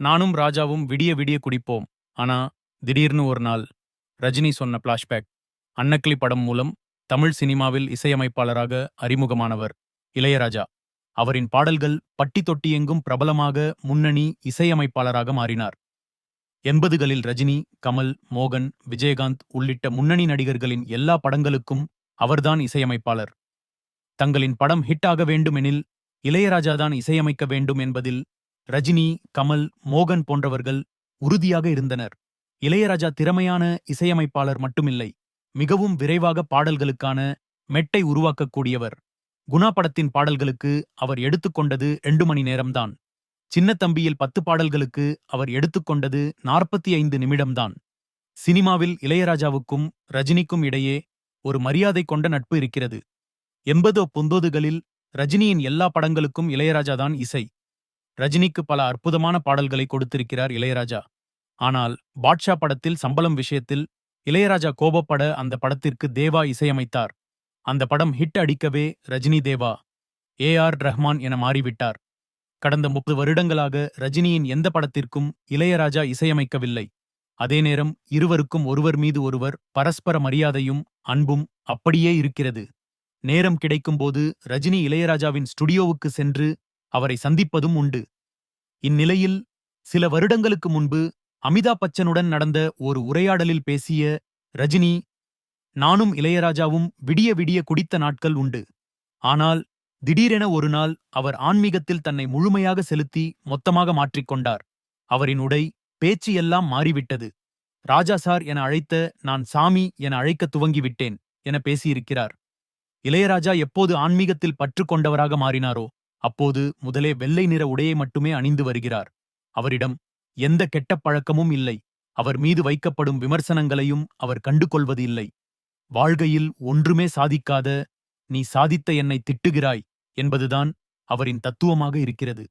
நானும் ராஜாவும் விடிய விடிய குடிப்போம். ஆனா திடீர்னு ஒரு நாள் ரஜினி சொன்ன பிளாஷ்பேக் அன்னக்கிளி படம் மூலம் தமிழ் சினிமாவில் இசையமைப்பாளராக அறிமுகமானவர் இளையராஜா. அவரின் பாடல்கள் பட்டி தொட்டி எங்கும் பிரபலமாக முன்னணி இசையமைப்பாளராக மாறினார். எண்பதுகளில் ரஜினி கமல் மோகன் விஜயகாந்த் உள்ளிட்ட முன்னணி நடிகர்களின் எல்லா படங்களுக்கும் அவர்தான் இசையமைப்பாளர். தங்களின் படம் ஹிட் ஆக வேண்டுமெனில் இளையராஜாதான் இசையமைக்க வேண்டும் என்பதில் ரஜினி கமல் மோகன் போன்றவர்கள் உறுதியாக இருந்தனர். இளையராஜா திறமையான இசையமைப்பாளர் மட்டுமில்லை மிகவும் விரைவாக பாடல்களுக்கான மெட்டை உருவாக்கக்கூடியவர். குணா படத்தின் பாடல்களுக்கு அவர் எடுத்துக்கொண்டது ரெண்டு மணி நேரம்தான். சின்னத்தம்பியில் பத்து பாடல்களுக்கு அவர் எடுத்துக்கொண்டது நாற்பத்தி ஐந்து நிமிடம்தான். சினிமாவில் இளையராஜாவுக்கும் ரஜினிக்கும் இடையே ஒரு மரியாதை கொண்ட நட்பு இருக்கிறது. எண்பதோ பொந்தோதுகளில் ரஜினியின் எல்லா படங்களுக்கும் இளையராஜாதான் இசை. ரஜினிக்கு பல அற்புதமான பாடல்களை கொடுத்திருக்கிறார் இளையராஜா. ஆனால் பாட்ஷா படத்தில் சம்பளம் விஷயத்தில் இளையராஜா கோபப்பட அந்த படத்திற்கு தேவா இசையமைத்தார். அந்த படம் ஹிட் அடிக்கவே ரஜினி தேவா ஏ ஆர் ரஹ்மான் என மாறிவிட்டார். கடந்த முப்பது வருடங்களாக ரஜினியின் எந்த படத்திற்கும் இளையராஜா இசையமைக்கவில்லை. அதே நேரம் இருவருக்கும் ஒருவர் மீது ஒருவர் பரஸ்பர மரியாதையும் அன்பும் அப்படியே இருக்கிறது. நேரம் கிடைக்கும்போது ரஜினி இளையராஜாவின் ஸ்டுடியோவுக்கு சென்று அவரை சந்திப்பதும் உண்டு. இந்நிலையில் சில வருடங்களுக்கு முன்பு அமிதாப் பச்சனுடன் நடந்த ஒரு உரையாடலில் பேசிய ரஜினி நானும் இளையராஜாவும் விடிய விடிய குடித்த நாட்கள் உண்டு. ஆனால் திடீரென ஒரு நாள் அவர் ஆன்மீகத்தில் தன்னை முழுமையாக செலுத்தி மொத்தமாக மாற்றிக்கொண்டார் அவரின் உடை பேச்சு எல்லாம் மாறிவிட்டது. ராஜா சார் என அழைத்த நான் சாமி என அழைக்க துவங்கிவிட்டேன் என பேசியிருக்கிறார். இளையராஜா எப்போது ஆன்மீகத்தில் பற்று கொண்டவராக மாறினாரோ அப்போது முதலே வெள்ளை நிற உடையை மட்டுமே அணிந்து வருகிறார். அவரிடம் எந்த கெட்ட பழக்கமும் இல்லை. அவர் மீது வைக்கப்படும் விமர்சனங்களையும் அவர் கண்டு கொள்வது இல்லை வாழ்கையில் ஒன்றுமே சாதிக்காத நீ சாதித்த என்னை திட்டுகிறாய் என்பதுதான் அவரின் தத்துவமாக இருக்கிறது.